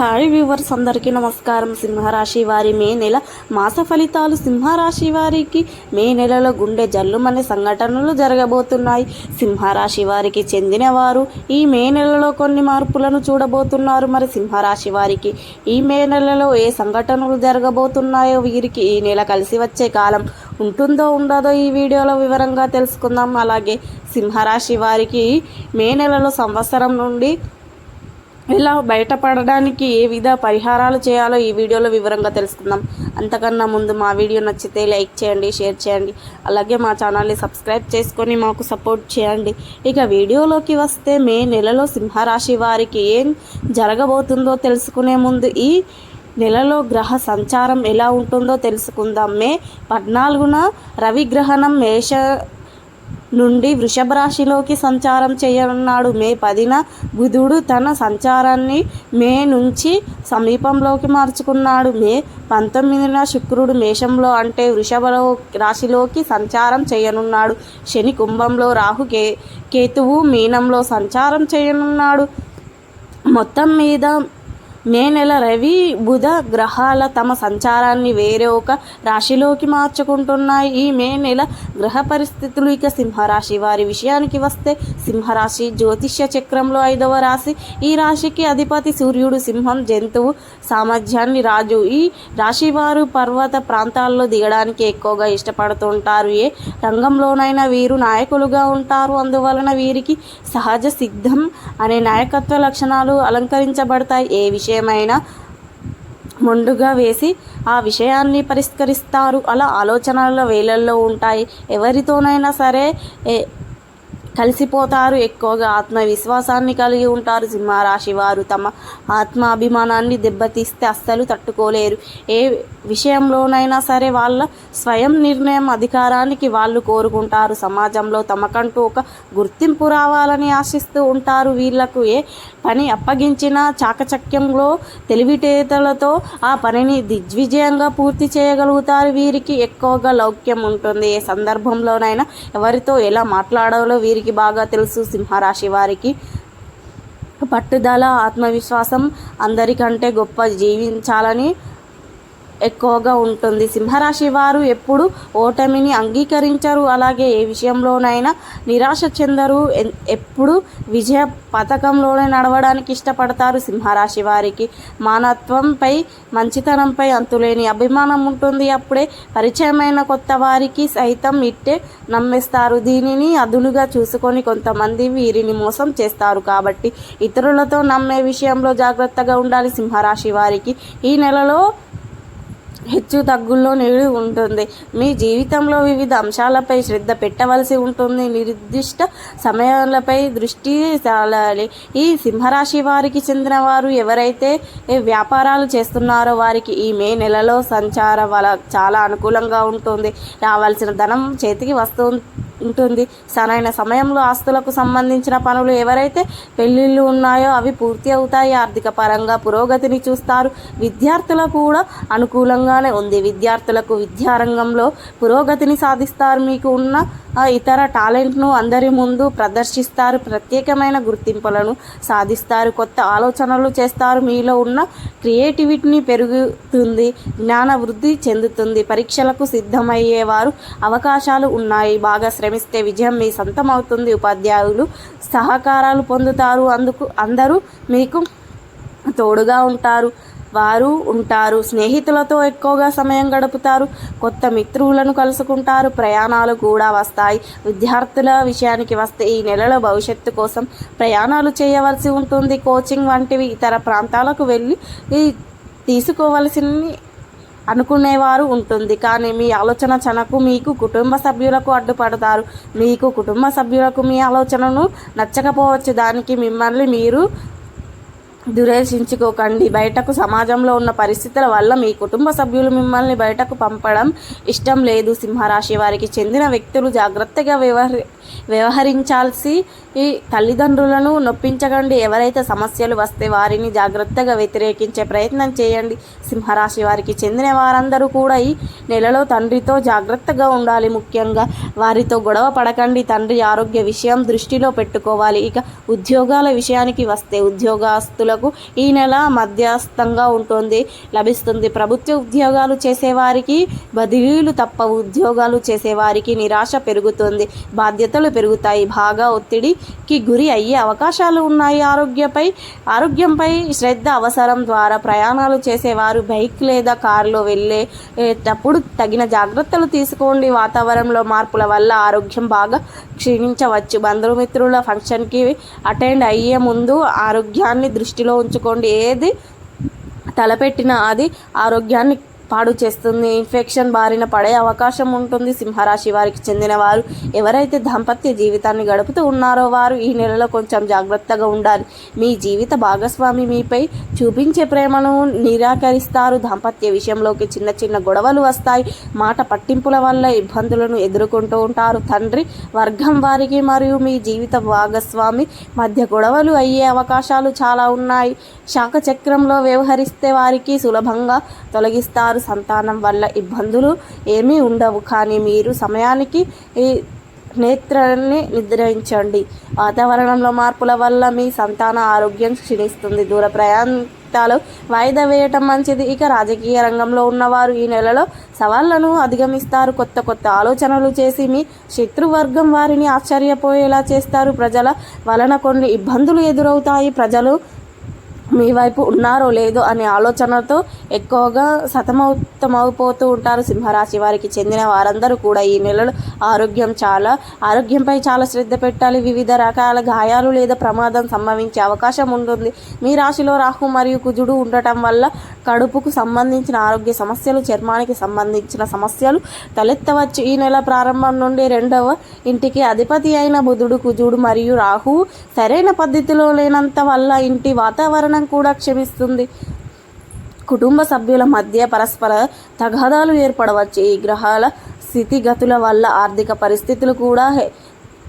Hi viewers అందరికీ నమస్కారం. సింహరాశి వారి మే నెల మాస ఫలితాలు. సింహరాశి వారికి మే నెలలో గుండె జల్లుమనే సంఘటనలు జరగబోతున్నాయి. సింహరాశి వారికి చెందిన వారు ఈ మే నెలలో కొన్ని మార్పులను చూడబోతున్నారు. మరి సింహరాశి వారికి ఈ మే నెలలో ఏ సంఘటనలు జరగబోతున్నాయో వీరికి ఈ నెల కలిసి వచ్చే కాలం ఉంటుందో ఉండదో ఈ వీడియోలో వివరంగా తెలుసుకుందాం. అలాగే సింహరాశి వారికి మే నెలలో సంవత్సరం నుండి ఇలా బయటపడడానికి ఏ విధ పరిహారాలు చేయాలో ఈ వీడియోలో వివరంగా తెలుసుకుందాం. అంతకన్నా ముందు మా వీడియో నచ్చితే లైక్ చేయండి షేర్ చేయండి. అలాగే మా ఛానల్ని సబ్స్క్రైబ్ చేసుకొని మాకు సపోర్ట్ చేయండి. ఇక వీడియోలోకి వస్తే మే నెలలో సింహరాశి వారికి ఏం జరగబోతుందో తెలుసుకునే ముందు ఈ నెలలో గ్రహ సంచారం ఎలా ఉంటుందో తెలుసుకుందాం. మే పద్నాలుగున రవిగ్రహణం మేష నుండి వృషభ రాశిలోకి సంచారం చేయనున్నాడు. మే పదిన బుధుడు తన సంచారాన్ని మే నుంచి సమీపంలోకి మార్చుకున్నాడు. మే పంతొమ్మిదిన శుక్రుడు మేషంలో అంటే వృషభలో రాశిలోకి సంచారం చేయనున్నాడు. శని కుంభంలో రాహు కే కేతువు మీనంలో సంచారం చేయనున్నాడు. మొత్తం మీద మే నెల రవి బుధ గ్రహాల తమ సంచారాన్ని వేరే ఒక రాశిలోకి మార్చుకుంటున్నాయి. ఈ మే నెల గ్రహ పరిస్థితులు ఇక సింహరాశి వారి విషయానికి వస్తే సింహరాశి జ్యోతిష్య చక్రంలో ఐదవ రాశి. ఈ రాశికి అధిపతి సూర్యుడు సింహం జంతువు సామర్థ్యాన్ని రాజు. ఈ రాశి వారు పర్వత ప్రాంతాల్లో దిగడానికి ఎక్కువగా ఇష్టపడుతుంటారు. ఏ రంగంలోనైనా వీరు నాయకులుగా ఉంటారు. అందువలన వీరికి సహజ సిద్ధం అనే నాయకత్వ లక్షణాలు అలంకరించబడతాయి. ఏ విషయం విషయమైనా ముందుగా వేసి ఆ విషయాన్ని పరిష్కరిస్తారు. అలా ఆలోచనల వేలల్లో ఉంటాయి. ఎవరితోనైనా సరే కలిసిపోతారు. ఎక్కువగా ఆత్మవిశ్వాసాన్ని కలిగి ఉంటారు. సింహరాశి వారు తమ ఆత్మాభిమానాన్ని దెబ్బతీస్తే అస్సలు తట్టుకోలేరు. ఏ విషయంలోనైనా సరే వాళ్ళ స్వయం నిర్ణయం అధికారానికి వాళ్ళు కోరుకుంటారు. సమాజంలో తమకంటూ ఒక గుర్తింపు రావాలని ఆశిస్తూ ఉంటారు. వీళ్ళకు ఏ పని అప్పగించిన చాకచక్యంలో తెలివితేటలతో ఆ పనిని దిగ్విజయంగా పూర్తి చేయగలుగుతారు. వీరికి ఎక్కువగా లౌక్యం ఉంటుంది. ఏ సందర్భంలోనైనా ఎవరితో ఎలా మాట్లాడాలో వీరికి బాగా తెలుసు సింహరాశి వారికి. పట్టుదల ఆత్మవిశ్వాసం అందరికంటే గొప్ప జీవించాలని ఎక్కువగా ఉంటుంది. సింహరాశి వారు ఎప్పుడు ఓటమిని అంగీకరించరు. అలాగే ఏ విషయంలోనైనా నిరాశ చెందరు. ఎప్పుడు విజయ పథకంలోనే నడవడానికి ఇష్టపడతారు సింహరాశి వారికి. మానత్వంపై మంచితనంపై అంతులేని అభిమానం ఉంటుంది. అప్పుడే పరిచయమైన కొత్త వారికి సైతం ఇట్టే నమ్మేస్తారు. దీనిని అదునుగా చూసుకొని కొంతమంది వీరిని మోసం చేస్తారు. కాబట్టి ఇతరులతో నమ్మే విషయంలో జాగ్రత్తగా ఉండాలి సింహరాశి వారికి. ఈ నెలలో హెచ్చు తగ్గుల్లో నిడి ఉంటుంది. మీ జీవితంలో వివిధ అంశాలపై శ్రద్ధ పెట్టవలసి ఉంటుంది. నిర్దిష్ట సమయాలపై దృష్టి సాలాలి. ఈ సింహరాశి వారికి చెందిన వారు ఎవరైతే వ్యాపారాలు చేస్తున్నారో వారికి ఈ మే నెలలో సంచార వల చాలా అనుకూలంగా ఉంటుంది. రావాల్సిన ధనం చేతికి వస్తూ ఉంటుంది. సరైన సమయంలో ఆస్తులకు సంబంధించిన పనులు ఎవరైతే పెళ్ళిళ్ళు ఉన్నాయో అవి పూర్తి అవుతాయి. ఆర్థిక పరంగా పురోగతిని చూస్తారు. విద్యార్థులకు కూడా అనుకూలంగా అనుకూలంగానే ఉంది. విద్యార్థులకు విద్యారంగంలో పురోగతిని సాధిస్తారు. మీకు ఉన్న ఇతర టాలెంట్ను అందరి ముందు ప్రదర్శిస్తారు. ప్రత్యేకమైన గుర్తింపులను సాధిస్తారు. కొత్త ఆలోచనలు చేస్తారు. మీలో ఉన్న క్రియేటివిటీని పెరుగుతుంది. జ్ఞాన వృద్ధి చెందుతుంది. పరీక్షలకు సిద్ధమయ్యేవారు అవకాశాలు ఉన్నాయి. బాగా శ్రమిస్తే విజయం మీ సొంతం అవుతుంది ఉపాధ్యాయులు సహకారాలు పొందుతారు. అందుకు అందరూ మీకు తోడుగా ఉంటారు. వారు ఉంటారు. స్నేహితులతో ఎక్కువగా సమయం గడుపుతారు. కొత్త మిత్రులను కలుసుకుంటారు. ప్రయాణాలు కూడా వస్తాయి. విద్యార్థుల విషయానికి వస్తే ఈ నెలలో భవిష్యత్తు కోసం ప్రయాణాలు చేయవలసి ఉంటుంది. కోచింగ్ వంటివి ఇతర ప్రాంతాలకు వెళ్ళి ఈ తీసుకోవలసిన అనుకునేవారు ఉంటుంది. కానీ మీ ఆలోచన చనకు మీకు కుటుంబ సభ్యులకు అడ్డుపడతారు. మీకు కుటుంబ సభ్యులకు మీ ఆలోచనను నచ్చకపోవచ్చు. దానికి మిమ్మల్ని మీరు దురేషించుకోకండి బయటకు సమాజంలో ఉన్న పరిస్థితుల వల్ల మీ కుటుంబ సభ్యులు మిమ్మల్ని బయటకు పంపడం ఇష్టం లేదు. సింహరాశి వారికి చెందిన వ్యక్తులు జాగ్రత్తగా వ్యవహరి వ్యవహరించాల్సి ఈ తల్లిదండ్రులను నొప్పించకండి. ఎవరైతే సమస్యలు వస్తే వారిని జాగ్రత్తగా వ్యతిరేకించే ప్రయత్నం చేయండి. సింహరాశి వారికి చెందిన వారందరూ కూడా ఈ నెలలో తండ్రితో జాగ్రత్తగా ఉండాలి. ముఖ్యంగా వారితో గొడవ పడకండి. తండ్రి ఆరోగ్య విషయం దృష్టిలో పెట్టుకోవాలి. ఇక ఉద్యోగాల విషయానికి వస్తే ఉద్యోగస్తుల ఉద్యోగులకు ఈ నెల మధ్యస్థంగా ఉంటుంది. లభిస్తుంది. ప్రభుత్వ ఉద్యోగాలు చేసేవారికి బదిలీలు తప్ప ఉద్యోగాలు చేసేవారికి నిరాశ పెరుగుతుంది. బాధ్యతలు పెరుగుతాయి. బాగా ఒత్తిడికి గురి అయ్యే అవకాశాలు ఉన్నాయి. ఆరోగ్యపై ఆరోగ్యంపై శ్రద్ధ అవసరం ద్వారా ప్రయాణాలు చేసేవారు బైక్ లేదా కారులో వెళ్ళేటప్పుడు తగిన జాగ్రత్తలు తీసుకోండి. వాతావరణంలో మార్పుల వల్ల ఆరోగ్యం బాగా క్షీణించవచ్చు. బంధుమిత్రుల ఫంక్షన్కి అటెండ్ అయ్యే ముందు ఆరోగ్యాన్ని దృష్టి దృష్టిలో ఉంచుకోండి. ఏది తలపెట్టినా అది ఆరోగ్యాన్ని పాడు చేస్తుంది. ఇన్ఫెక్షన్ బారిన పడే అవకాశం ఉంటుంది. సింహరాశి వారికి చెందిన వారు ఎవరైతే దాంపత్య జీవితాన్ని గడుపుతూ ఉన్నారో వారు ఈ నెలలో కొంచెం జాగ్రత్తగా ఉండాలి. మీ జీవిత భాగస్వామి మీపై చూపించే ప్రేమను నిరాకరిస్తారు. దాంపత్య విషయంలోకి చిన్న చిన్న గొడవలు వస్తాయి. మాట పట్టింపుల వల్ల ఇబ్బందులను ఎదుర్కొంటూ ఉంటారు. తండ్రి వర్గం వారికి మరియు మీ జీవిత భాగస్వామి మధ్య గొడవలు అయ్యే అవకాశాలు చాలా ఉన్నాయి. శాఖ చక్రంలో వ్యవహరిస్తే వారికి సులభంగా తొలగిస్తారు. సంతానం వల్ల ఇబ్బందులు ఏమీ ఉండవు. కానీ మీరు సమయానికి ఈ నేత్రాన్ని నిద్రించండి. వాతావరణంలో మార్పుల వల్ల మీ సంతాన ఆరోగ్యం క్షీణిస్తుంది. దూర ప్రయాణాలు వాయిదా వేయటం మంచిది. ఇక రాజకీయ రంగంలో ఉన్నవారు ఈ నెలలో సవాళ్ళను అధిగమిస్తారు. కొత్త కొత్త ఆలోచనలు చేసి మీ శత్రువర్గం వారిని ఆశ్చర్యపోయేలా చేస్తారు. ప్రజల వలన కొన్ని ఇబ్బందులు ఎదురవుతాయి. ప్రజలు మీ వైపు ఉన్నారో లేదో అనే ఆలోచనతో ఎక్కువగా సతమతమవుపోతూ ఉంటారు సింహరాశి వారికి చెందిన వారందరూ కూడా ఈ నెలలో ఆరోగ్యం చాలా ఆరోగ్యంపై చాలా శ్రద్ధ పెట్టాలి. వివిధ రకాల గాయాలు లేదా ప్రమాదం సంభవించే అవకాశం ఉంటుంది. మీ రాశిలో రాహు మరియు కుజుడు ఉండటం వల్ల కడుపుకు సంబంధించిన ఆరోగ్య సమస్యలు చర్మానికి సంబంధించిన సమస్యలు తలెత్తవచ్చు. ఈ నెల ప్రారంభం నుండి రెండవ ఇంటికి అధిపతి అయిన బుధుడు కుజుడు మరియు రాహు సరైన పద్ధతిలో లేనంత వల్ల ఇంటి వాతావరణం కూడా క్షమిస్తుంది. కుటుంబ సభ్యుల మధ్య పరస్పర తగాదాలు ఏర్పడవచ్చు. ఈ గ్రహాల స్థితిగతుల వల్ల ఆర్థిక పరిస్థితులు కూడా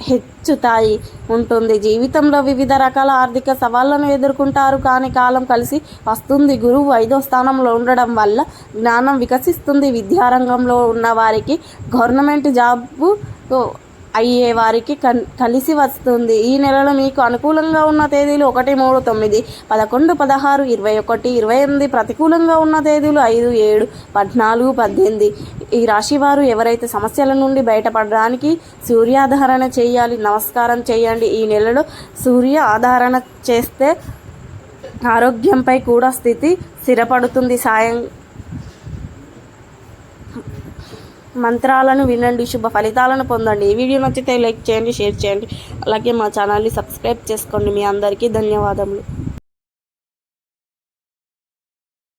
హెచ్చుతాయి ఉంటుంది. జీవితంలో వివిధ రకాల ఆర్థిక సవాళ్ళను ఎదుర్కొంటారు. కానీ కాలం కలిసి వస్తుంది. గురువు ఐదో స్థానంలో ఉండడం వల్ల జ్ఞానం వికసిస్తుంది. విద్యారంగంలో ఉన్న వారికి గవర్నమెంట్ జాబ్ అయ్యే వారికి కన్ కలిసి వస్తుంది. ఈ నెలలో మీకు అనుకూలంగా ఉన్న తేదీలు ఒకటి మూడు తొమ్మిది పదకొండు పదహారు ఇరవై ఒకటి ఇరవై ఎనిమిది ప్రతికూలంగా ఉన్న తేదీలు ఐదు ఏడు పద్నాలుగు పద్దెనిమిది. ఈ రాశి వారు ఎవరైతే సమస్యల నుండి బయటపడడానికి సూర్యాధారణ చేయాలి నమస్కారం చేయండి. ఈ నెలలో సూర్య ఆధారణ చేస్తే ఆరోగ్యంపై కూడా స్థితి స్థిరపడుతుంది. సాయం మంత్రాలను వినండి శుభ ఫలితాలను పొందండి. ఈ వీడియో నచ్చితే లైక్ చేయండి షేర్ చేయండి. అలాగే మా ఛానల్ని సబ్స్క్రైబ్ చేసుకోండి మీ అందరికీ ధన్యవాదములు.